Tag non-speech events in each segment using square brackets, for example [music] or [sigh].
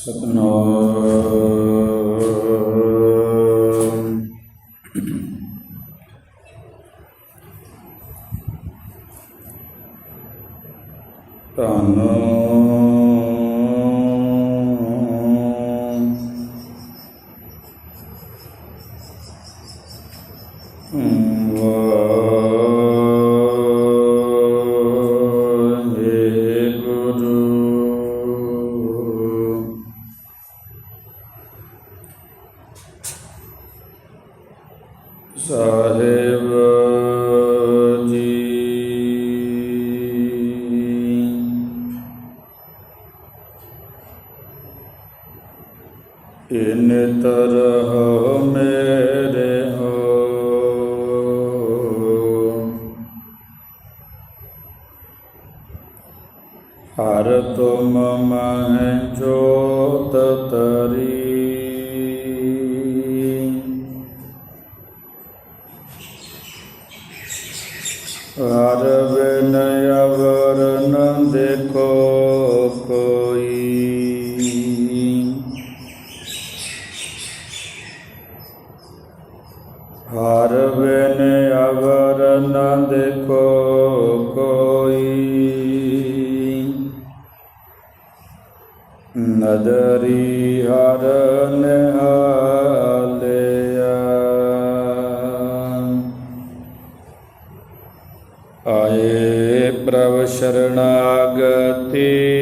ਸਤਨਾਮ ਧੰਨ ਸਾਹਿਬ। ਹਰ ਬਿਨ ਅਵਰ ਦੇਖੋ। ਸ਼ਰਣਾਗਤੀ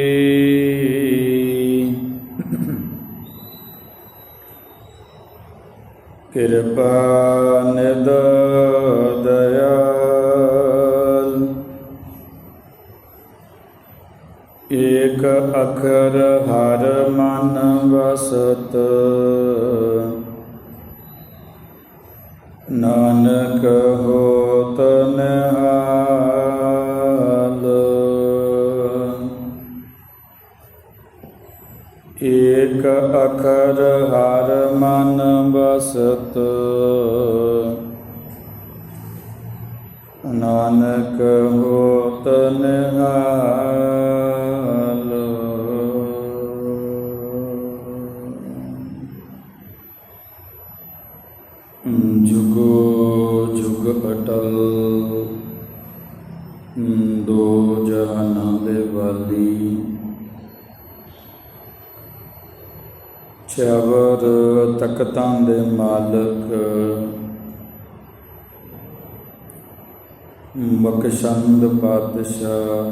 [coughs] ਕਿਰਪਾ ਨਿਦ ਦਇਆਲ। ਏਕ ਅਖਰ ਹਰ ਮਨ ਵਸਤ। ਨਾਨਕ ਅਖਰ ਹਰ ਮਨ ਬਸਤ। ਨਾਨਕ ਹੋਤ ਨਿਹਾਲ। ਜੁਗੋ ਜੁਗ ਅਟਲ। ਦੋ ਜਹਾਨਾਂ ਦੇ ਵਾਲੀ। ਚਵਰ ਤਖਤਾਂ ਦੇ ਮਾਲਕ। ਬਖਸ਼ੰਦ ਪਾਤਸ਼ਾਹ,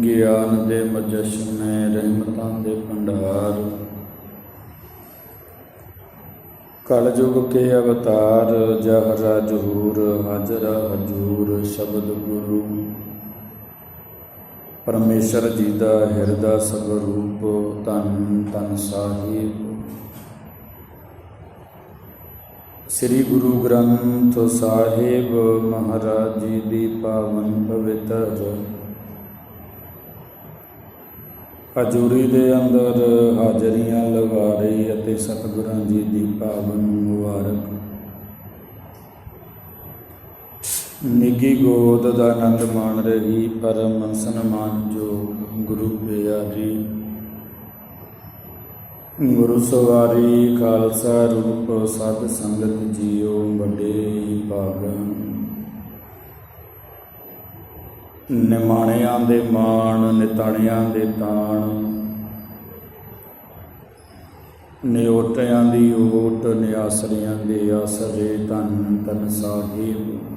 ਗਿਆਨ ਦੇ ਮਜਸ਼ਨੇ ਰਹਿਮਤਾਂ ਦੇ ਭੰਡਾਰ। ਕਲਯੁਗ ਕੇ ਅਵਤਾਰ, ਜਹਰਾ ਜਹੂਰ, ਹਾਜ਼ਰਾ ਹਜੂਰ, ਸ਼ਬਦ ਗੁਰੂ ਪਰਮੇਸ਼ਰ ਜੀ ਦਾ ਹਿਰਦਾ ਸਵਰੂਪ ਤਨ ਤਨ ਸਾਹਿਬ। ਸ੍ਰੀ ਗੁਰੂ ਗ੍ਰੰਥ ਸਾਹਿਬ ਮਹਾਰਾਜ ਜੀ ਦੀ ਪਾਵਨ ਪਵਿੱਤਰ ਹਜੂਰੀ ਦੇ ਅੰਦਰ ਹਾਜ਼ਰੀਆਂ ਲਵਾ ਰਹੀ ਅਤੇ ਸਤਿਗੁਰਾਂ ਜੀ ਦੀ ਪਾਵਨ ਮੁਬਾਰਕ ਨਿੱਗੀ ਗੋਦ ਦਾ ਆਨੰਦ ਮਾਣ ਰਹੀ ਪਰਮ ਸਨਮਾਨਯੋਗ ਗੁਰੂ ਪਿਆਰੀ ਗੁਰੂ ਸਵਾਰੀ ਖਾਲਸਾ ਰੂਪ ਸਤ ਸੰਗਤ ਜੀਓ ਵੱਡੇ ਭਾਗਾਂ। ਨਿਮਾਣਿਆਂ ਦੇ ਮਾਣ, ਨਿਤਾਣਿਆਂ ਦੇ ਤਾਣ। ਨਿਓਟਿਆਂ ਦੀ ਓਟ, ਨਿਆਸਰਿਆਂ ਦੇ ਆਸਰੇ ਤਨ ਤਨ ਸਾਹਿਬ।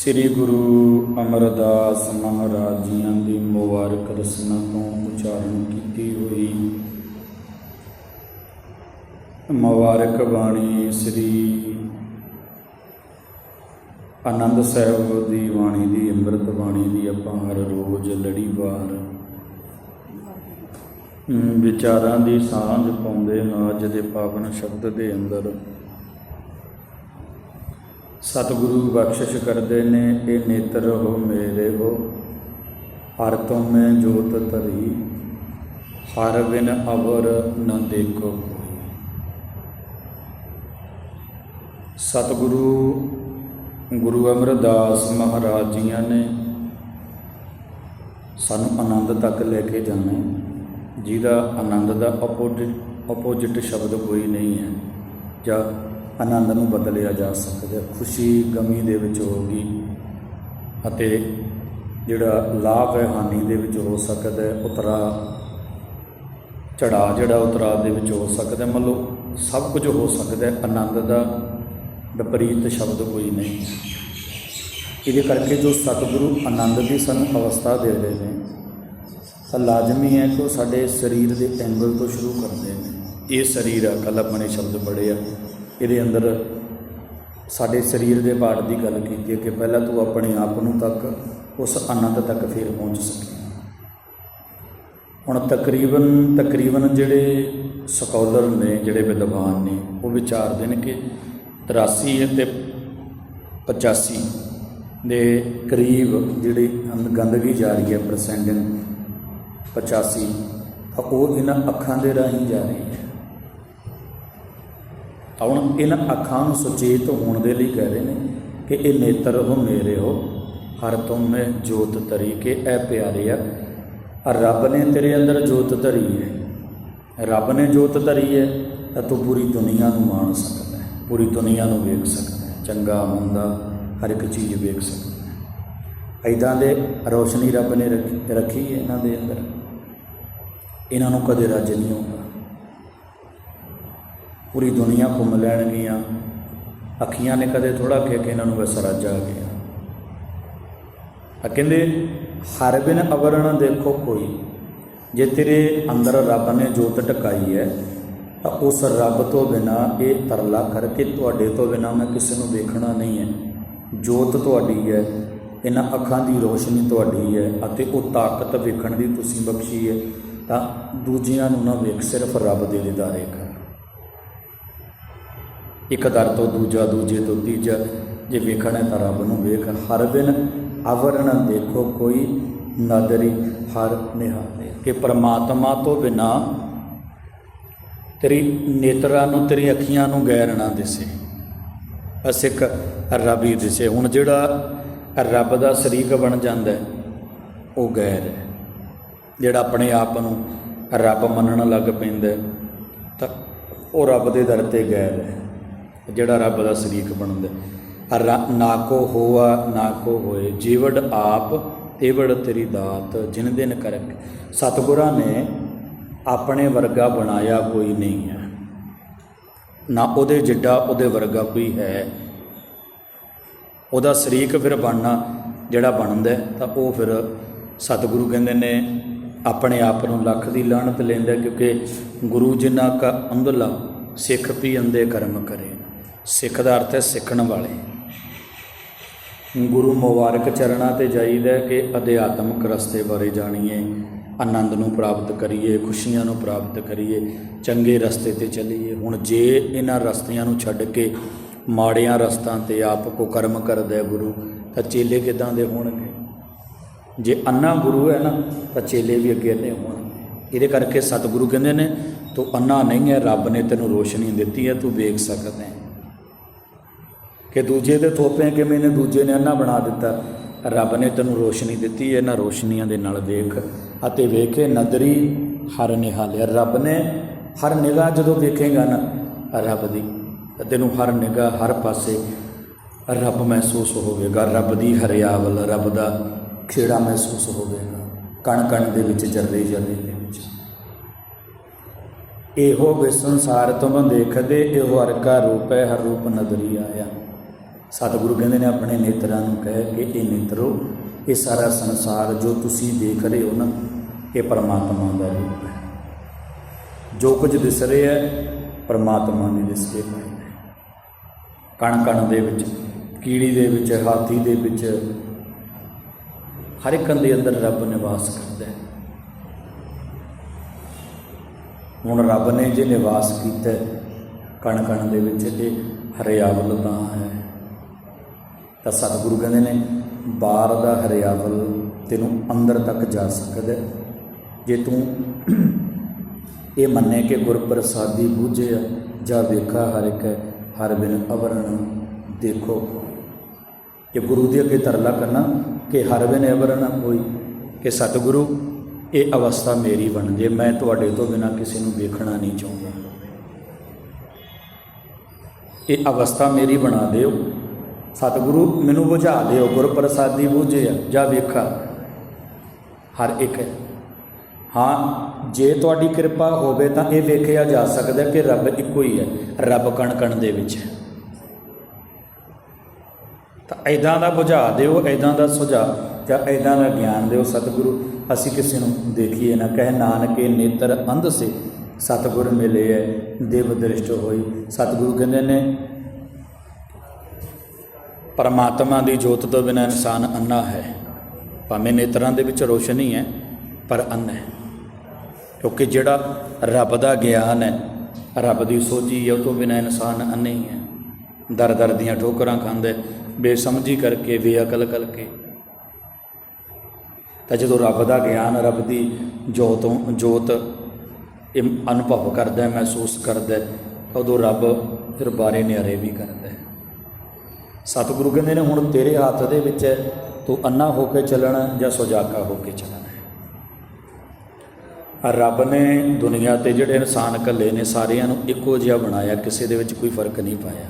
ਸ੍ਰੀ ਗੁਰੂ ਅਮਰਦਾਸ ਮਹਾਰਾਜ ਜੀਆਂ ਦੀ ਮੁਬਾਰਕ ਰਸਨਾ ਤੋਂ ਉਚਾਰਨ ਕੀਤੀ ਹੋਈ। ਮੁਬਾਰਕ ਬਾਣੀ ਸ੍ਰੀ ਆਨੰਦ ਸਾਹਿਬ ਦੀ ਬਾਣੀ ਦੀ ਅੰਮ੍ਰਿਤ ਬਾਣੀ ਦੀ ਆਪਾਂ ਹਰ ਰੋਜ਼ ਲੜੀਵਾਰ ਅਮ, ਵਿਚਾਰਾਂ ਦੀ ਸਾਂਝ ਪਾਉਂਦੇ ਹਾਂ ਅੱਜ ਦੇ ਪਾਵਨ ਸ਼ਬਦ ਦੇ ਅੰਦਰ। ਸਤਿਗੁਰੂ ਬਖਸ਼ਿਸ਼ ਕਰਦੇ ਨੇ, ਇਹ ਨੇਤਰ ਹੋ ਮੇਰੇ ਹੋ। ਹਰ ਤੋਂ ਮੈਂ ਜੋਤ ਧਰੀ, ਹਰ ਬਿਨ ਅਵਰ ਨ ਦੇਖੋ ਸਤਿਗੁਰੂ, ਗੁਰੂ ਅਮਰਦਾਸ ਮਹਾਰਾਜ ਜੀਆਂ ਨੇ ਸਾਨੂੰ ਆਨੰਦ ਤੱਕ ਲੈ ਕੇ ਜਾਣਾ ਜਿਹਦਾ ਆਨੰਦ ਦਾ ਆਪੋਜ਼ਿਟ ਆਪੋਜ਼ਿਟ ਸ਼ਬਦ ਕੋਈ ਨਹੀਂ ਹੈ। ਜਾਂ ਆਨੰਦ ਨੂੰ ਬਦਲਿਆ ਜਾ ਸਕਦਾ ਖੁਸ਼ੀ ਗਮੀ ਦੇ ਵਿੱਚ ਹੋਗੀ ਅਤੇ ਜਿਹੜਾ ਲਾਭ ਹੈ, ਹਾਨੀ ਦੇ ਵਿੱਚ ਹੋ ਸਕਦਾ ਹੈ। ਉਤਰਾ ਚੜਾ ਜਿਹੜਾ ਉਤਰਾ ਦੇ ਵਿੱਚ ਹੋ ਸਕਦਾ ਹੈ। ਮੰਨ ਲਓ ਸਭ ਕੁਝ ਹੋ ਸਕਦਾ ਹੈ। ਆਨੰਦ ਦਾ ਵਿਪਰੀਤ ਸ਼ਬਦ ਕੋਈ ਨਹੀਂ। ਇਹਦੇ ਕਰਕੇ ਜੋ ਸਤਿਗੁਰੂ ਆਨੰਦ ਦੀ ਸਾਨੂੰ ਅਵਸਥਾ ਦੇ ਰਹੇ ਨੇ, ਤਾਂ ਲਾਜ਼ਮੀ ਹੈ ਕਿ ਉਹ ਸਾਡੇ ਸਰੀਰ ਦੇ ਐਂਗਲ ਤੋਂ ਸ਼ੁਰੂ ਕਰਦੇ ਨੇ। ਇਹ ਸਰੀਰ ਆ, ਕੱਲ੍ਹ ਆਪਣੇ ਸ਼ਬਦ ਪੜ੍ਹੇ ਆ। ਇਹਦੇ ਅੰਦਰ ਸਾਡੇ ਸਰੀਰ ਦੇ ਪਾਰਟ ਦੀ ਗੱਲ ਕੀਤੀ ਹੈ ਕਿ ਪਹਿਲਾਂ ਤੂੰ ਆਪਣੇ ਆਪ ਨੂੰ ਤੱਕ, ਉਸ ਆਨੰਦ ਤੱਕ ਫਿਰ ਪਹੁੰਚ ਸਕੇ ਹੁਣ ਤਕਰੀਬਨ ਤਕਰੀਬਨ ਜਿਹੜੇ ਸਕਾਲਰ ਨੇ, ਜਿਹੜੇ ਵਿਦਵਾਨ ਨੇ, ਉਹ ਵਿਚਾਰਦੇ ਨੇ ਕਿ 83 ਅਤੇ 85 ਦੇ ਕਰੀਬ ਜਿਹੜੀ ਗੰਦਗੀ ਜਾ ਰਹੀ ਹੈ ਪਰਸੈਂਟਿੰਗ 85 ਉਹ ਇਹਨਾਂ ਅੱਖਾਂ ਦੇ ਰਾਹੀਂ ਜਾ ਰਹੀ ਹੈ। ਹੁਣ ਇਹਨਾਂ ਅੱਖਾਂ ਨੂੰ ਸੁਚੇਤ ਹੋਣ ਦੇ ਲਈ ਕਹਿ ਰਹੇ ਨੇ ਕਿ ਇਹ ਨੇਤਰ ਹੋ ਮੇਰੇ ਹੋ। ਹਰ ਤੁਮ ਮੈਂ ਜੋਤ ਤਰੀ ਕੇ ਐ ਪਿਆਰੇ ਆ। ਰੱਬ ਨੇ ਤੇਰੇ ਅੰਦਰ ਜੋਤ ਧਰੀ ਹੈ। ਰੱਬ ਨੇ ਜੋਤ ਧਰੀ ਹੈ ਤਾਂ ਤੂੰ ਪੂਰੀ ਦੁਨੀਆ ਨੂੰ ਮਾਣ ਸਕਦਾ ਹੈ। ਪੂਰੀ ਦੁਨੀਆ ਨੂੰ ਵੇਖ ਸਕਦਾ ਹੈ। ਚੰਗਾ, ਮੰਦਾ, ਹਰ ਇੱਕ ਚੀਜ਼ ਵੇਖ ਸਕਦਾ ਹੈ। ਐਦਾਂ ਦੇ ਰੋਸ਼ਨੀ ਰੱਬ ਨੇ ਰੱਖੀ- ਰੱਖੀ ਹੈ ਇਹਨਾਂ ਦੇ ਅੰਦਰ। ਇਹਨਾਂ ਨੂੰ ਕਦੇ ਰੱਜ ਨਹੀਂ ਹੋਊਗਾ ਪੂਰੀ ਦੁਨੀਆ ਘੁੰਮ ਲੈਣਗੀਆਂ। ਅੱਖੀਆਂ ਨੇ ਕਦੇ ਥੋੜਾ ਕਿ ਕਿ ਇਹਨਾਂ ਨੂੰ ਬਸ ਰੱਜ ਆ ਗਿਆ। ਆ ਕਹਿੰਦੇ, ਹਰ ਬਿਨ ਅਵਰਣ ਦੇਖੋ ਕੋਈ। ਜੇ ਤੇਰੇ ਅੰਦਰ ਰੱਬ ਨੇ ਜੋਤ ਟਕਾਈ ਹੈ, ਤਾਂ ਉਸ ਰੱਬ ਤੋਂ ਬਿਨਾ ਇਹ ਤਰਲਾ ਕਰਕੇ ਤੁਹਾਡੇ ਤੋਂ ਬਿਨਾ ਮੈਂ ਕਿਸੇ ਨੂੰ ਵੇਖਣਾ ਨਹੀਂ ਹੈ। ਜੋਤ ਤੁਹਾਡੀ ਹੈ, ਇਹਨਾਂ ਅੱਖਾਂ ਦੀ ਰੋਸ਼ਨੀ ਤੁਹਾਡੀ ਹੈ ਅਤੇ ਉਹ ਤਾਕਤ ਵੇਖਣ ਦੀ ਤੁਸੀਂ ਬਖਸ਼ੀ ਹੈ। ਤਾਂ ਦੂਜਿਆਂ ਨੂੰ ਨਾ ਵੇਖ, ਸਿਰਫ ਰੱਬ ਦੇ ਦਿਦਾਰੇ ਕਰ। ਇੱਕ ਦਰ ਤੋਂ ਦੂਜਾ, ਦੂਜੇ ਤੋਂ ਤੀਜਾ। ਜੇ ਵੇਖਣਾ ਤਾਂ ਰੱਬ ਨੂੰ ਵੇਖ, ਹਰ ਦਿਨ ਆਵਰਣ ਦੇਖੋ ਕੋਈ ਨਦਰੀ ਹਰ ਨਿਹਾਲੇ ਕਿ ਪ੍ਰਮਾਤਮਾ ਤੋਂ ਬਿਨਾ ਤੇਰੀ ਨੇਤਰਾਂ ਨੂੰ, ਤੇਰੀ ਅੱਖੀਆਂ ਨੂੰ ਗੈਰ ਨਾ ਦਿਸੇ। ਬਸ ਇੱਕ ਰੱਬ ਹੀ ਦਿਸੇ। ਹੁਣ ਜਿਹੜਾ ਰੱਬ ਦਾ ਸ਼ਰੀਕ ਬਣ ਜਾਂਦਾ ਉਹ ਗੈਰ ਹੈ। ਜਿਹੜਾ ਆਪਣੇ ਆਪ ਨੂੰ ਰੱਬ ਮੰਨਣ ਲੱਗ ਪੈਂਦਾ ਤਾਂ ਉਹ ਰੱਬ ਦੇ ਦਰ ਤੇ ਗੈਰ ਹੈ। ਜਿਹੜਾ ਰੱਬ ਦਾ ਸ਼ਰੀਕ ਬਣਦਾ ਰ- ਨਾ ਕੋ ਹੋਆ, ਨਾ ਕੋ ਹੋਏ, ਜੀਵੜ ਆਪ, ਤੇਵੜ ਤੇਰੀ ਦਾਤ, ਜਿਨ ਦਿਨ ਕਰ ਸਤਿਗੁਰਾਂ ਨੇ ਆਪਣੇ ਵਰਗਾ ਬਣਾਇਆ ਕੋਈ ਨਹੀਂ ਹੈ। ਨਾ ਉਹਦੇ ਜਿੱਡਾ ਉਹਦੇ ਵਰਗਾ ਕੋਈ ਹੈ। ਉਹਦਾ ਸ਼ਰੀਕ ਫਿਰ ਬਣਨਾ ਜਿਹੜਾ ਬਣਦਾ ਤਾਂ ਉਹ ਫਿਰ ਸਤਿਗੁਰੂ ਕਹਿੰਦੇ ਨੇ, ਆਪਣੇ ਆਪ ਨੂੰ ਲੱਖ ਦੀ ਲਾਹਨਤ ਲੈਂਦਾ ਕਿਉਂਕਿ ਗੁਰੂ ਜਿਨ੍ਹਾਂ ਕਾ ਅੰਧਲਾ, ਸਿੱਖ ਵੀ ਅੰਦੇ ਕਰਮ ਕਰੇ। ਸਿੱਖ ਦਾ ਅਰਥ ਹੈ ਸਿੱਖਣ ਵਾਲੇ। ਗੁਰੂ ਮੁਬਾਰਕ ਚਰਨਾਂ ਤੇ ਜਾਈਦਾ ਕਿ ਅਧਿਆਤਮਿਕ ਰਸਤੇ ਬਾਰੇ ਜਾਣੀਏ, ਆਨੰਦ ਨੂੰ ਪ੍ਰਾਪਤ ਕਰੀਏ, ਖੁਸ਼ੀਆਂ ਨੂੰ ਪ੍ਰਾਪਤ ਕਰੀਏ, ਚੰਗੇ ਰਸਤੇ ਤੇ ਚੱਲੀਏ। ਹੁਣ ਜੇ ਇਹਨਾਂ ਰਸਤਿਆਂ ਨੂੰ ਛੱਡ ਕੇ ਮਾੜਿਆਂ ਰਸਤਾਂ ਤੇ ਆਪ ਕੋ ਕਰਮ ਕਰਦਾ ਗੁਰੂ, ਤਾਂ ਚੇਲੇ ਕਿਦਾਂ ਦੇ ਹੋਣਗੇ? ਜੇ ਅੰਨਾ ਗੁਰੂ ਹੈ ਨਾ, ਤਾਂ ਚੇਲੇ ਵੀ ਅੱਗੇ ਅੰਨੇ ਹੋਣਗੇ। ਇਹਦੇ ਕਰਕੇ ਸਤਿਗੁਰੂ ਕਹਿੰਦੇ ਨੇ, ਤੂੰ ਅੰਨਾ ਨਹੀਂ ਹੈ, ਰੱਬ ਨੇ ਤੈਨੂੰ ਰੋਸ਼ਨੀ ਦਿੱਤੀ ਹੈ, ਤੂੰ ਵੇਖ ਸਕਦਾ ਹੈ। ਕਿ ਦੂਜੇ ਦੇ ਥੋਪੇ ਕਿਵੇਂ ਨੇ ਦੂਜੇ ਨੇ ਅੰਨਾ ਬਣਾ ਦਿੱਤਾ। ਰੱਬ ਨੇ ਤੈਨੂੰ ਰੋਸ਼ਨੀ ਦਿੱਤੀ, ਇਹਨਾਂ ਰੋਸ਼ਨੀਆਂ ਦੇ ਨਾਲ ਵੇਖ ਅਤੇ ਵੇਖੇ ਨਦਰੀ ਹਰ ਨਿਹਾਲਿਆ ਰੱਬ ਨੇ ਹਰ ਨਿਗਾਹ ਜਦੋਂ ਵੇਖੇਗਾ ਨਾ ਰੱਬ ਦੀ ਤੈਨੂੰ ਹਰ ਨਿਗਾਹ ਹਰ ਪਾਸੇ ਰੱਬ ਮਹਿਸੂਸ ਹੋਵੇਗਾ। ਰੱਬ ਦੀ ਹਰਿਆਵਲ, ਰੱਬ ਦਾ ਖੇੜਾ ਮਹਿਸੂਸ ਹੋਵੇਗਾ। ਕਣ ਕਣ ਦੇ ਵਿੱਚ ਜਰਦੇ ਜਰਦੇ ਦੇ ਵਿੱਚ। ਇਹੋ ਵੇ ਸੰਸਾਰ ਤੁਮ ਦੇਖਦੇ, ਇਹੋ ਹਰ ਕਾ ਰੂਪ ਹੈ, ਹਰ ਰੂਪ ਨਦਰੀ ਆਇਆ। ਸਤਿਗੁਰੂ ਕਹਿੰਦੇ ਨੇ ਆਪਣੇ ਨੇਤਰਾਂ ਨੂੰ ਕਹਿ ਕੇ ਇਹ ਨੇਤਰੋ, ਇਹ ਸਾਰਾ ਸੰਸਾਰ ਜੋ ਤੁਸੀਂ ਦੇਖ ਰਹੇ ਹੋ ਨਾ, ਇਹ ਪਰਮਾਤਮਾ ਦਾ ਰੂਪ ਹੈ। ਜੋ ਕੁਝ ਦਿਸ ਰਿਹਾ ਹੈ, ਪਰਮਾਤਮਾ ਨੇ ਦਿਸ ਕੇ ਹੈ। ਕਣ ਕਣ ਦੇ ਵਿੱਚ, ਕੀੜੀ ਦੇ ਵਿੱਚ, ਹਾਥੀ ਦੇ ਵਿੱਚ, ਹਰ ਇੱਕ ਦੇ ਅੰਦਰ ਰੱਬ ਨਿਵਾਸ ਕਰਦਾ ਹੈ। ਹੁਣ ਰੱਬ ਨੇ ਜੇ ਨਿਵਾਸ ਕੀਤਾ ਕਣ ਕਣ ਦੇ ਵਿੱਚ ਇਹ ਹਰਿਆਵਲ ਤਾਂ ਹੈ। ਤਾਂ ਸਤਿਗੁਰੂ ਕਹਿੰਦੇ ਨੇ, ਬਾਹਰ ਦਾ ਹਰਿਆਵਲ ਤੈਨੂੰ ਅੰਦਰ ਤੱਕ ਜਾ ਸਕਦਾ ਜੇ ਤੂੰ ਇਹ ਮੰਨੇ ਕਿ ਗੁਰ ਪ੍ਰਸਾਦੀ ਬੂਝਿਆ ਜਾ ਵੇਖਾ ਹਰ ਇੱਕ, ਹਰ ਬਿਨ ਅਵਰਣ ਦੇਖੋ। ਕਿ ਗੁਰੂ ਦੇ ਅੱਗੇ ਤਰਲਾ ਕਰਨਾ ਕਿ ਹਰ ਬਿਨ ਅਵਰਣ ਕੋਈ, ਕਿ ਸਤਿਗੁਰੂ, ਇਹ ਅਵਸਥਾ ਮੇਰੀ ਬਣ ਜੇ, ਮੈਂ ਤੁਹਾਡੇ ਤੋਂ ਬਿਨਾ ਕਿਸੇ ਨੂੰ ਵੇਖਣਾ ਨਹੀਂ ਚਾਹੁੰਦਾ। ਇਹ ਅਵਸਥਾ ਮੇਰੀ ਬਣਾ ਦਿਓ। ਸਤਿਗੁਰੂ ਮੈਨੂੰ ਬੁਝਾ ਦਿਓ, ਗੁਰਪ੍ਰਸਾਦੀ ਬੁਝਿਆ ਜਾਂ ਵੇਖਾ। ਹਰ ਇੱਕ ਹੈ। ਹਾਂ, ਜੇ ਤੁਹਾਡੀ ਕਿਰਪਾ ਹੋਵੇ ਤਾਂ ਇਹ ਵੇਖਿਆ ਜਾ ਸਕਦਾ ਕਿ ਰੱਬ ਇੱਕੋ ਹੀ ਹੈ, ਰੱਬ ਕਣ ਕਣ ਦੇ ਵਿੱਚ ਹੈ। ਤਾਂ ਐਦਾਂ ਦਾ ਬੁਝਾ ਦਿਓ ਐਦਾਂ ਦਾ ਸੁਝਾ, ਜਾਂ ਐਦਾਂ ਦਾ ਗਿਆਨ ਦਿਓ, ਸਤਿਗੁਰੂ, ਅਸੀਂ ਕਿਸੇ ਨੂੰ ਦੇਖੀਏ ਨਾ, ਕਹੇ ਨਾਨਕੇ ਨੇਤਰ ਅੰਧ ਸੇ, ਸਤਿਗੁਰ ਮਿਲੇ ਹੈ ਦੇਵ ਦ੍ਰਿਸ਼ਟ ਹੋਈ। ਸਤਿਗੁਰੂ ਕਹਿੰਦੇ ਨੇ ਪਰਮਾਤਮਾ ਦੀ ਜੋਤ ਤੋਂ ਬਿਨਾਂ ਇਨਸਾਨ ਅੰਨਾ ਹੈ। ਭਾਵੇਂ ਨੇਤਰਾਂ ਦੇ ਵਿੱਚ ਰੋਸ਼ਨੀ ਹੈ, ਪਰ ਅੰਨ ਹੈ। ਕਿਉਂਕਿ ਜਿਹੜਾ ਰੱਬ ਦਾ ਗਿਆਨ ਹੈ, ਰੱਬ ਦੀ ਸੋਝੀ ਹੈ, ਉਹ ਤੋਂ ਬਿਨਾਂ ਇਨਸਾਨ ਅੰਨੇ ਹੀ ਹੈ। ਦਰ ਦਰ ਦੀਆਂ ਠੋਕਰਾਂ ਖਾਂਦਾ, ਬੇਸਮਝੀ ਕਰਕੇ, ਬੇਅਕਲ ਕਰਕੇ। ਤਾਂ ਜਦੋਂ ਰੱਬ ਦਾ ਗਿਆਨ ਰੱਬ ਦੀ ਜੋਤੋਂ ਜੋਤ ਇਹ ਅਨੁਭਵ ਕਰਦਾ, ਮਹਿਸੂਸ ਕਰਦਾ, ਉਦੋਂ ਰੱਬ ਫਿਰ ਬਾਰੇ ਨਿਆਰੇ ਵੀ ਕਰਦਾ ਸਤਿਗੁਰੂ ਕਹਿੰਦੇ ਨੇ, ਹੁਣ ਤੇਰੇ ਹੱਥ ਦੇ ਵਿੱਚ ਹੈ ਤੂੰ ਅੰਨਾ ਹੋ ਕੇ ਚੱਲਣਾ ਜਾਂ ਸੁਜਾਗਾ ਹੋ ਕੇ ਚੱਲਣਾ? ਹੈ ਰੱਬ ਨੇ ਦੁਨੀਆ ਤੇ ਜਿਹੜੇ ਇਨਸਾਨ ਇਕੱਲੇ ਨੇ, ਸਾਰਿਆਂ ਨੂੰ ਇੱਕੋ ਜਿਹਾ ਬਣਾਇਆ, ਕਿਸੇ ਦੇ ਵਿੱਚ ਕੋਈ ਫ਼ਰਕ ਨਹੀਂ ਪਾਇਆ।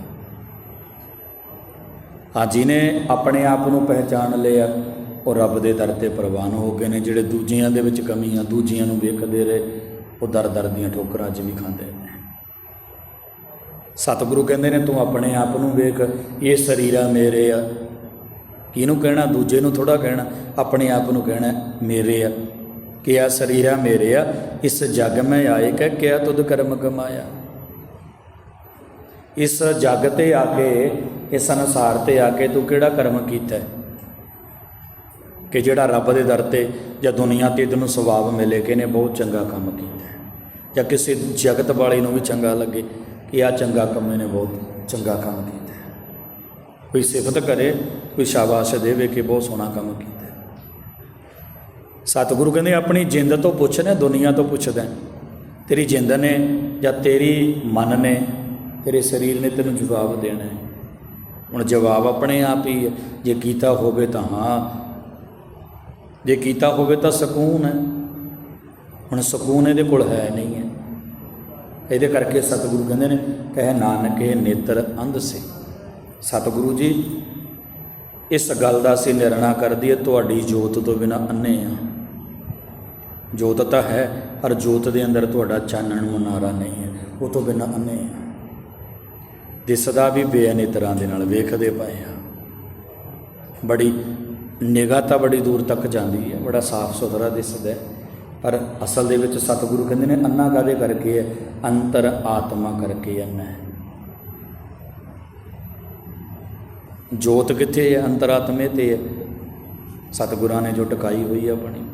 ਆ ਜਿਹਨੇ ਆਪਣੇ ਆਪ ਨੂੰ ਪਹਿਚਾਨ ਲਿਆ, ਉਹ ਰੱਬ ਦੇ ਦਰ ਤੇ ਪ੍ਰਵਾਨ ਹੋ ਗਏ ਨੇ। ਜਿਹੜੇ ਦੂਜਿਆਂ ਦੇ ਵਿੱਚ ਕਮੀਆਂ ਦੂਜਿਆਂ ਨੂੰ ਵੇਖਦੇ ਰਹੇ, ਉਹ ਦਰ ਦਰ ਦੀਆਂ ਠੋਕਰਾਂ 'ਚ ਵੀ ਖਾਂਦੇ ਸਤਿਗੁਰੂ ਕਹਿੰਦੇ ਨੇ, ਤੂੰ ਆਪਣੇ ਆਪ ਨੂੰ ਵੇਖ, ਇਹ ਸਰੀਰਾ ਮੇਰੇ ਆ। ਕਿਹਨੂੰ ਕਹਿਣਾ, ਦੂਜੇ ਨੂੰ ਥੋੜਾ ਕਹਿਣਾ, ਆਪਣੇ ਆਪ ਨੂੰ ਕਹਿਣਾ, ਮੇਰੇ ਆ। ਕਿ ਆ ਸਰੀਰਾ ਮੇਰੇ ਆ, ਇਸ ਜਗ ਮੈਂ ਆਏ ਕਹਿ ਕਿਆ ਤੁਧ ਕਰਮ ਕਮਾਇਆ ਇਸ ਜਗ ਤੇ ਆ ਕੇ, ਇਸ ਸੰਸਾਰ ਤੇ ਆ ਕੇ ਤੂੰ ਕਿਹੜਾ ਕਰਮ ਕੀਤਾ? ਕਿ ਜਿਹੜਾ ਰੱਬ ਦੇ ਦਰ ਤੇ ਜਾਂ ਦੁਨੀਆ ਤੇ ਤੈਨੂੰ ਸਵਾਬ ਮਿਲੇ ਕਿ ਇਹਨੇ ਬਹੁਤ ਚੰਗਾ ਕੰਮ ਕੀਤਾ? ਜਾਂ ਕਿਸੇ ਜਗਤ ਵਾਲੇ ਨੂੰ ਵੀ ਚੰਗਾ ਲੱਗੇ? ਕਿ ਆ ਚੰਗਾ ਕੰਮ ਇਹਨੇ ਬਹੁਤ ਚੰਗਾ ਕੰਮ ਕੀਤਾ ਕੋਈ ਸਿਫਤ ਕਰੇ, ਕੋਈ ਸ਼ਾਬਾਸ਼ ਦੇਵੇ ਕਿ ਬਹੁਤ ਸੋਹਣਾ ਕੰਮ ਕੀਤਾ ਸਤਿਗੁਰੂ ਕਹਿੰਦੇ, ਆਪਣੀ ਜਿੰਦ ਤੋਂ ਪੁੱਛ ਦੁਨੀਆ ਤੋਂ ਪੁੱਛਦਾ ਤੇਰੀ ਜਿੰਦ ਨੇ ਜਾਂ ਤੇਰੀ ਮਨ ਨੇ, ਤੇਰੇ ਸਰੀਰ ਨੇ ਤੈਨੂੰ ਜਵਾਬ ਦੇਣਾ ਹੈ। ਹੁਣ ਜਵਾਬ ਆਪਣੇ ਆਪ ਹੀ ਹੈ। ਜੇ ਕੀਤਾ ਹੋਵੇ ਤਾਂ ਹਾਂ। ਜੇ ਕੀਤਾ ਹੋਵੇ ਤਾਂ ਸਕੂਨ ਹੈ। ਹੁਣ ਸਕੂਨ ਇਹਦੇ ਕੋਲ ਹੈ ਨਹੀਂ ਹੈ। ਇਹਦੇ ਕਰਕੇ ਸਤਿਗੁਰੂ ਕਹਿੰਦੇ ਨੇ, ਕਹੇ ਨਾਨਕੇ ਨੇਤਰ ਅੰਧ ਸੇ। ਸਤਿਗੁਰੂ ਜੀ, ਇਸ ਗੱਲ ਦਾ ਅਸੀਂ ਨਿਰਣਾ ਕਰ ਦਈਏ, ਤੁਹਾਡੀ ਜੋਤ ਤੋਂ ਬਿਨਾ ਅੰਨੇ ਆ। ਜੋਤ ਤਾਂ ਹੈ, ਪਰ ਜੋਤ ਦੇ ਅੰਦਰ ਤੁਹਾਡਾ ਚਾਨਣ ਮੁਨਾਰਾ ਨਹੀਂ ਹੈ, ਉਹ ਤੋਂ ਬਿਨਾ ਅੰਨੇ ਆ। ਦਿਸਦਾ ਵੀ ਬੇਅਨੇਤਰਾਂ ਦੇ ਨਾਲ ਵੇਖਦੇ ਪਏ ਆ। ਬੜੀ ਨਿਗਾਹ ਤਾਂ ਬੜੀ ਦੂਰ ਤੱਕ ਜਾਂਦੀ ਹੈ, ਬੜਾ ਸਾਫ਼ ਸੁਥਰਾ ਦਿਸਦਾ ਹੈ। ਪਰ ਅਸਲ ਦੇ ਵਿੱਚ ਸਤਿਗੁਰੂ ਕਹਿੰਦੇ ਨੇ, ਅੰਨਾ ਕਾਦੇ ਕਰਕੇ ਹੈ? ਅੰਤਰ ਆਤਮਾ ਕਰਕੇ ਅੰਨਾ ਹੈ। ਜੋਤ ਕਿੱਥੇ ਹੈ? ਅੰਤਰਾਤਮੇ ਤੇ ਹੈ। ਸਤਿਗੁਰਾਂ ਨੇ ਜੋ ਟਿਕਾਈ ਹੋਈ ਹੈ ਆਪਣੀ।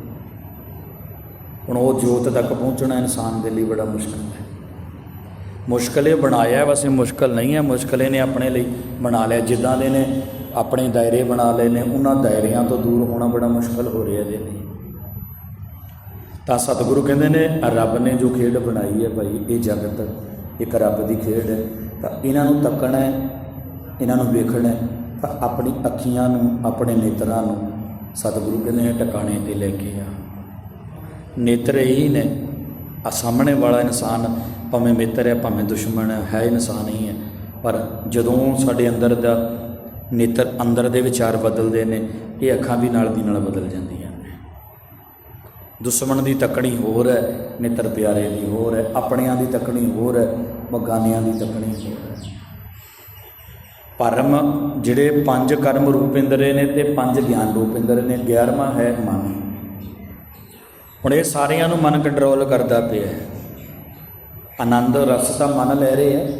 ਹੁਣ ਉਹ ਜੋਤ ਤੱਕ ਪਹੁੰਚਣਾ ਇਨਸਾਨ ਦੇ ਲਈ ਬੜਾ ਮੁਸ਼ਕਲ ਹੈ। ਮੁਸ਼ਕਲ ਇਹ ਬਣਾਇਆ, ਵੈਸੇ ਮੁਸ਼ਕਲ ਨਹੀਂ ਹੈ। ਮੁਸ਼ਕਲ ਨੇ ਆਪਣੇ ਲਈ ਬਣਾ ਲਿਆ। ਜਿੱਦਾਂ ਦੇ ਨੇ ਆਪਣੇ ਦਾਇਰੇ ਬਣਾ ਲਏ ਨੇ, ਉਹਨਾਂ ਦਾਇਰਿਆਂ ਤੋਂ ਦੂਰ ਹੋਣਾ ਬੜਾ ਮੁਸ਼ਕਲ ਹੋ ਰਿਹਾ ਇਹਦੇ ਲਈ ਤਾਂ ਸਤਿਗੁਰੂ ਕਹਿੰਦੇ ਨੇ, ਰੱਬ ਨੇ ਜੋ ਖੇਡ ਬਣਾਈ ਹੈ ਭਾਈ, ਇਹ ਜਗਤ ਇੱਕ ਰੱਬ ਦੀ ਖੇਡ ਹੈ। ਤਾਂ ਇਹਨਾਂ ਨੂੰ ਤੱਕਣਾ ਹੈ, ਇਹਨਾਂ ਨੂੰ ਵੇਖਣਾ ਹੈ, ਤਾਂ ਆਪਣੀ ਅੱਖੀਆਂ ਨੂੰ, ਆਪਣੇ ਨੇਤਰਾਂ ਨੂੰ ਸਤਿਗੁਰੂ ਕਹਿੰਦੇ ਨੇ ਟਿਕਾਣੇ ਤੇ ਲੈ ਕੇ ਆ। ਨੇਤਰ ਹੀ ਨੇ ਆ ਸਾਹਮਣੇ ਵਾਲਾ ਇਨਸਾਨ ਭਾਵੇਂ ਮਿੱਤਰ ਹੈ, ਭਾਵੇਂ ਦੁਸ਼ਮਣ ਹੈ ਹੈ ਇਨਸਾਨ ਹੀ ਹੈ। ਪਰ ਜਦੋਂ ਸਾਡੇ ਅੰਦਰ ਦਾ ਨੇਤਰ ਅੰਦਰ ਦੇ ਵਿਚਾਰ ਬਦਲਦੇ ਨੇ, ਇਹ ਅੱਖਾਂ ਵੀ ਨਾਲ ਦੀ ਨਾਲ ਬਦਲ ਜਾਂਦੀਆਂ ਦੁਸ਼ਮਣ ਦੀ ਤੱਕਣੀ ਹੋਰ ਹੈ ਮਿੱਤਰ ਪਿਆਰੇ ਦੀ ਹੋਰ ਹੈ, ਆਪਣਿਆਂ ਦੀ ਤੱਕਣੀ ਹੋਰ ਹੈ ਬਗਾਨਿਆਂ ਦੀ ਤੱਕਣੀ ਹੋਰ ਹੈ। ਪਰਮ ਜਿਹੜੇ ਪੰਜ ਕਰਮ ਰੂਪਿੰਦਰੇ ਨੇ ਤੇ ਪੰਜ ਗਿਆਨ ਰੂਪਿੰਦਰੇ ਨੇ 11ਵਾਂ ਹੈ ਮਨ। ਹੁਣ ਇਹ ਸਾਰਿਆਂ ਨੂੰ ਮਨ ਕੰਟਰੋਲ ਕਰਦਾ ਪਿਆ ਹੈ। ਆਨੰਦ ਰਸ ਤਾਂ ਮਨ ਲੈ ਰਹੇ ਹੈ,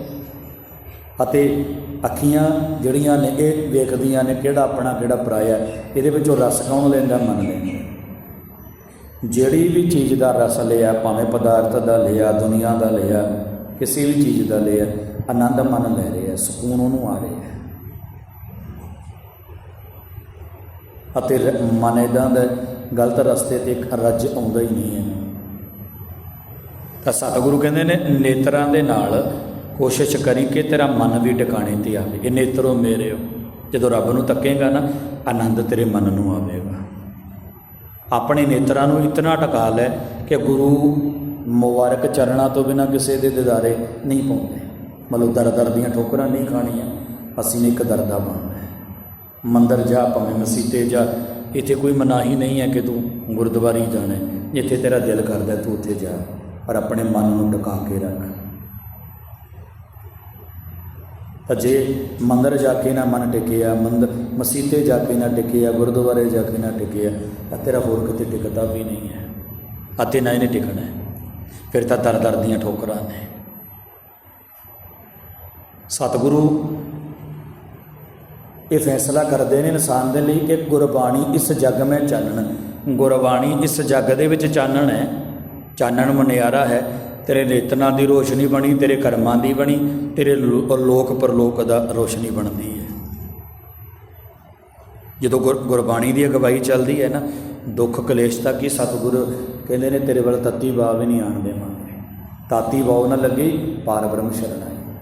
ਅਤੇ ਅੱਖੀਆਂ ਜਿਹੜੀਆਂ ਨੇ, ਇਹ ਵੇਖਦੀਆਂ ਨੇ ਕਿਹੜਾ ਆਪਣਾ ਕਿਹੜਾ ਪਰਾਇਆ ਇਹਦੇ ਵਿੱਚੋਂ ਰਸ ਕੌਣ ਲੈਂਦਾ? ਮਨ ਲੈਂਦਾ। ਜਿਹੜੀ ਵੀ ਚੀਜ਼ ਦਾ ਰਸ ਲਿਆ, ਭਾਵੇਂ ਪਦਾਰਥ ਦਾ ਲਿਆ, ਦੁਨੀਆ ਦਾ ਲਿਆ, ਕਿਸੇ ਵੀ ਚੀਜ਼ ਦਾ ਲਿਆ, ਆਨੰਦ ਮਨ ਲੈ ਰਿਹਾ, ਸਕੂਨ ਉਹਨੂੰ ਆ ਰਿਹਾ ਅਤੇ ਮਨ ਇਦਾਂ ਦਾ ਗਲਤ ਰਸਤੇ ਤੇ ਰੱਜ ਆਉਂਦਾ ਹੀ ਨਹੀਂ ਹੈ। ਤਾਂ ਸਤਿਗੁਰੂ ਕਹਿੰਦੇ ਨੇ, ਨੇਤਰਾਂ ਦੇ ਨਾਲ ਕੋਸ਼ਿਸ਼ ਕਰੀ ਕਿ ਤੇਰਾ ਮਨ ਵੀ ਟਿਕਾਣੇ ਤੇ ਆਵੇ। ਇਹ ਨੇਤਰੋ ਮੇਰੇ ਹੋ। ਜਦੋਂ ਰੱਬ ਨੂੰ ਤੱਕੇਗਾ ਨਾ, ਆਨੰਦ ਤੇਰੇ ਮਨ ਨੂੰ ਆਵੇਗਾ। ਆਪਣੇ ਨੇਤਰਾਂ ਨੂੰ ਇਤਨਾ ਟਕਾ ਲੈ ਕਿ ਗੁਰੂ ਮੁਬਾਰਕ ਚਰਨਾਂ ਤੋਂ ਬਿਨਾ ਕਿਸੇ ਦੇ ਦਿਦਾਰੇ ਨਹੀਂ ਪਾਉਂਦੇ। ਮਤਲਬ ਦਰ ਦਰ ਦੀਆਂ ਠੋਕਰਾਂ ਨਹੀਂ ਖਾਣੀਆਂ, ਅਸੀਂ ਨੇ ਇੱਕ ਦਰਦਾ ਬਣਨਾ ਹੈ ਮੰਦਰ ਜਾ, ਭਾਵੇਂ ਮਸੀਤੇ ਜਾ, ਇੱਥੇ ਕੋਈ ਮਨਾਹੀ ਨਹੀਂ ਹੈ ਕਿ ਤੂੰ ਗੁਰਦੁਆਰੇ ਜਾਣਾ ਜਿੱਥੇ ਤੇਰਾ ਦਿਲ ਕਰਦਾ ਤੂੰ ਉੱਥੇ ਜਾ, ਪਰ ਆਪਣੇ ਮਨ ਨੂੰ ਟਿਕਾ ਕੇ ਰੱਖ। ਅਜੇ ਮੰਦਰ ਜਾ ਕੇ ਨਾ ਮਨ ਟਿਕਿਆ ਮੰਦਰ ਮਸੀਤੇ ਜਾ ਕੇ ਨਾ ਟਿਕਿਆ ਗੁਰਦੁਆਰੇ ਜਾ ਕੇ ਨਾ ਟਿਕਿਆ ਤਾਂ ਤੇਰਾ ਹੋਰ ਕਿਤੇ ਟਿਕਦਾ ਵੀ ਨਹੀਂ ਹੈ। ਅਤੇ ਨਾ ਇਹਨੇ ਟਿਕਣਾ ਹੈ। ਫਿਰ ਤਾਂ ਦਰ ਦਰ ਦੀਆਂ ਠੋਕਰਾਂ ਨੇ। ਸਤਿਗੁਰੂ, ਇਹ ਫੈਸਲਾ ਕਰਦੇ ਨੇ ਇਨਸਾਨ ਦੇ ਲਈ ਕਿ ਗੁਰਬਾਣੀ ਇਸ ਜੱਗ ਮੈਂ ਚਾਨਣ। ਗੁਰਬਾਣੀ ਇਸ ਜੱਗ ਦੇ ਵਿੱਚ ਚਾਨਣ ਹੈ। ਚਾਨਣ ਮਨਿਆਰਾ ਹੈ। ਤੇਰੇ ਨੇਤਨਾਂ ਦੀ ਰੋਸ਼ਨੀ ਬਣੀ, ਤੇਰੇ ਕਰਮਾਂ ਦੀ ਬਣੀ, ਤੇਰੇ ਲੋਕ ਪਰਲੋਕ ਦਾ ਰੋਸ਼ਨੀ ਬਣਦੀ ਹੈ। ਜਦੋਂ ਗੁਰ- ਗੁਰਬਾਣੀ ਦੀ ਅਗਵਾਈ ਚੱਲਦੀ ਹੈ ਨਾ, ਦੁੱਖ ਕਲੇਸ਼ ਤਾਂ ਕੀ ਸਤਿਗੁਰ ਕਹਿੰਦੇ ਨੇ, ਤੇਰੇ ਵੱਲ ਤੱਤੀ ਬਾਹ ਵੀ ਨਹੀਂ ਆਣ ਦੇਵਾਂਗੇ। ਤਾਤੀ ਬਾਹ ਨਾ ਲੱਗੀ, ਪਾਰ ਬ੍ਰਹਮ ਸ਼ਰਨ ਆਈ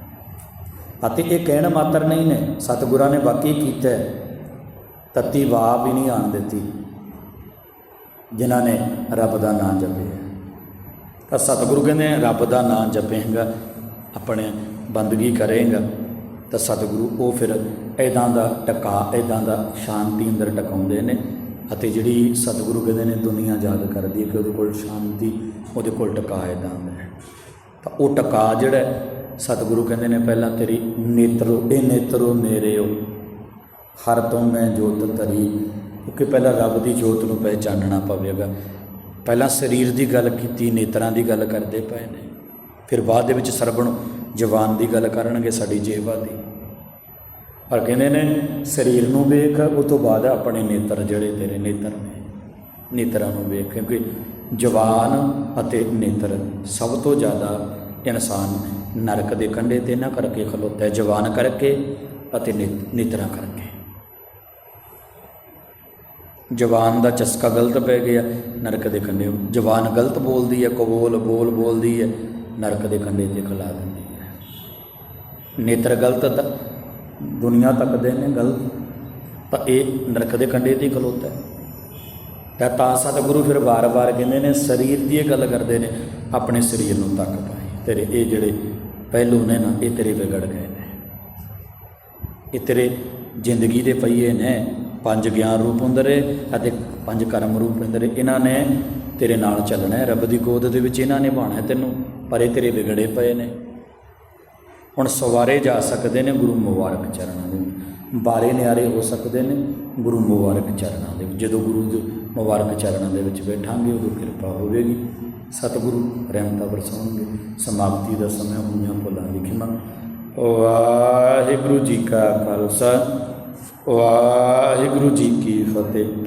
ਅਤੇ ਇਹ ਕਹਿਣ ਮਾਤਰ ਨਹੀਂ ਨੇ, ਸਤਿਗੁਰਾਂ ਨੇ ਬਾਕੀ ਕੀਤਾ ਹੈ। ਤੱਤੀ ਬਾਹ ਵੀ ਨਹੀਂ ਆਣ ਦਿੱਤੀ, ਜਿਨ੍ਹਾਂ ਨੇ ਰੱਬ ਦਾ ਨਾਮ ਜਪਿਆ। ਤਾਂ ਸਤਿਗੁਰੂ ਕਹਿੰਦੇ ਰੱਬ ਦਾ ਨਾਮ ਜਪੇਗਾ, ਆਪਣੇ ਬੰਦਗੀ ਕਰੇਗਾ। ਤਾਂ ਸਤਿਗੁਰੂ ਉਹ ਫਿਰ ਐਦਾਂ ਦਾ ਟਕਾ ਐਦਾਂ ਦਾ ਸ਼ਾਂਤੀ ਅੰਦਰ ਟਿਕਾਉਂਦੇ ਨੇ ਅਤੇ ਜਿਹੜੀ ਸਤਿਗੁਰੂ ਕਹਿੰਦੇ ਨੇ ਦੁਨੀਆ ਯਾਦ ਕਰਦੀ ਹੈ ਕਿ ਉਹਦੇ ਕੋਲ ਸ਼ਾਂਤੀ, ਉਹਦੇ ਕੋਲ ਟਕਾ ਐਦਾਂ ਦਾ ਤਾਂ ਉਹ ਟਕਾ ਜਿਹੜਾ ਸਤਿਗੁਰੂ ਕਹਿੰਦੇ ਨੇ ਪਹਿਲਾਂ ਤੇਰੀ ਨੇਤਰੋ, ਇਹ ਨੇਤਰੋ ਮੇਰਿਓ ਹਰ ਤੋਂ ਮੈਂ ਜੋਤ ਤਰੀ ਕਿਉਂਕਿ ਪਹਿਲਾਂ ਰੱਬ ਦੀ ਜੋਤ ਨੂੰ ਪਹਿਚਾਨਣਾ ਪਵੇਗਾ। ਪਹਿਲਾਂ ਸਰੀਰ ਦੀ ਗੱਲ ਕੀਤੀ, ਨੇਤਰਾਂ ਦੀ ਗੱਲ ਕਰਦੇ ਪਏ ਨੇ। ਫਿਰ ਬਾਅਦ ਦੇ ਵਿੱਚ ਸਰਬਣ ਜਵਾਨ ਦੀ ਗੱਲ ਕਰਨਗੇ ਸਾਡੀ ਜੇਵਾ ਦੀ। ਪਰ ਕਹਿੰਦੇ ਨੇ, ਸਰੀਰ ਨੂੰ ਵੇਖ ਉਸ ਤੋਂ ਬਾਅਦ ਆਪਣੇ ਨੇਤਰ ਜਿਹੜੇ ਤੇਰੇ ਨੇਤਰ ਨੇ, ਨੇਤਰਾਂ ਨੂੰ ਵੇਖ। ਕਿਉਂਕਿ ਜਵਾਨ ਅਤੇ ਨੇਤਰ ਸਭ ਤੋਂ ਜ਼ਿਆਦਾ ਇਨਸਾਨ ਨਰਕ ਦੇ ਕੰਢੇ ਤੇ ਨਾ ਕਰਕੇ ਖਲੋਤਾ ਹੈ, ਜਵਾਨ ਕਰਕੇ ਅਤੇ ਨੇਤਰਾਂ ਕਰਕੇ। ਜਵਾਨ ਦਾ ਚਸਕਾ ਗਲਤ ਪੈ ਗਿਆ, ਨਰਕ ਦੇ ਕੰਢੇ ਜਵਾਨ ਗਲਤ ਬੋਲਦੀ ਹੈ, ਕਬੋਲ ਬੋਲ ਬੋਲਦੀ ਹੈ, ਨਰਕ ਦੇ ਕੰਢੇ ਤੇ ਖਲਾ ਦਿੰਦੀ ਹੈ। ਨੇਤਰ ਗਲਤ ਤਾਂ ਦੁਨੀਆ ਤੱਕਦੇ ਨੇ ਗਲਤ, ਤਾਂ ਇਹ ਨਰਕ ਦੇ ਕੰਢੇ ਤੇ ਹੀ ਖਲੋਤਾ ਹੈ। ਤਾਂ ਤਾਂ ਸਤਿਗੁਰੂ ਫਿਰ ਵਾਰ-ਵਾਰ ਕਹਿੰਦੇ ਨੇ, ਸਰੀਰ ਦੀ ਇਹ ਗੱਲ ਕਰਦੇ ਨੇ, ਆਪਣੇ ਸਰੀਰ ਨੂੰ ਤੱਕ ਪਾਈ। ਤੇਰੇ ਇਹ ਜਿਹੜੇ ਪਹਿਲੂ ਨੇ ਨਾ, ਇਹ ਤੇਰੇ ਵਿਗੜ ਗਏ ਨੇ। ਇਹ ਤੇਰੇ ਜ਼ਿੰਦਗੀ ਦੇ ਪਹੀਏ ਨੇ। ਪੰਜ ਗਿਆਨ ਰੂਪ ਹੁੰਦਰੇ ਅਤੇ ਪੰਜ ਕਰਮ ਰੂਪ ਹੁੰਦਰੇ ਇਹਨਾਂ ਨੇ ਤੇਰੇ ਨਾਲ ਚੱਲਣਾ ਹੈ, ਰੱਬ ਦੀ ਗੋਦ ਦੇ ਵਿੱਚ ਇਹਨਾਂ ਨੇ ਬਾਣਾ ਤੈਨੂੰ, ਪਰ ਇਹ ਤੇਰੇ ਵਿਗੜੇ ਪਏ ਨੇ। ਹੁਣ ਸਵਾਰੇ ਜਾ ਸਕਦੇ ਨੇ ਗੁਰੂ ਮੁਬਾਰਕ ਚਰਨਾਂ ਦੇ ਵਿੱਚ। ਬਾਰੇ ਨਿਆਰੇ ਹੋ ਸਕਦੇ ਨੇ ਗੁਰੂ ਮੁਬਾਰਕ ਚਰਨਾਂ ਦੇ ਜਦੋਂ ਗੁਰੂ ਦੇ ਮੁਬਾਰਕ ਚਰਨਾਂ ਦੇ ਵਿੱਚ ਬੈਠਾਂਗੇ, ਉਦੋਂ ਕਿਰਪਾ ਹੋਵੇਗੀ। ਸਤਿਗੁਰੂ ਰਹਿਮਤਾਂ ਵਰਸਾਉਣਗੇ ਸਮਾਪਤੀ ਦਾ ਸਮਾਂ ਹੋਈਆਂ ਭੁੱਲਾਂ ਦੀ ਖਿਮਾ। ਵਾਹਿਗੁਰੂ ਜੀ ਕਾ ਖਾਲਸਾ। ਵਾਹਿਗੁਰੂ ਜੀ ਕੀ ਫਤਿਹ।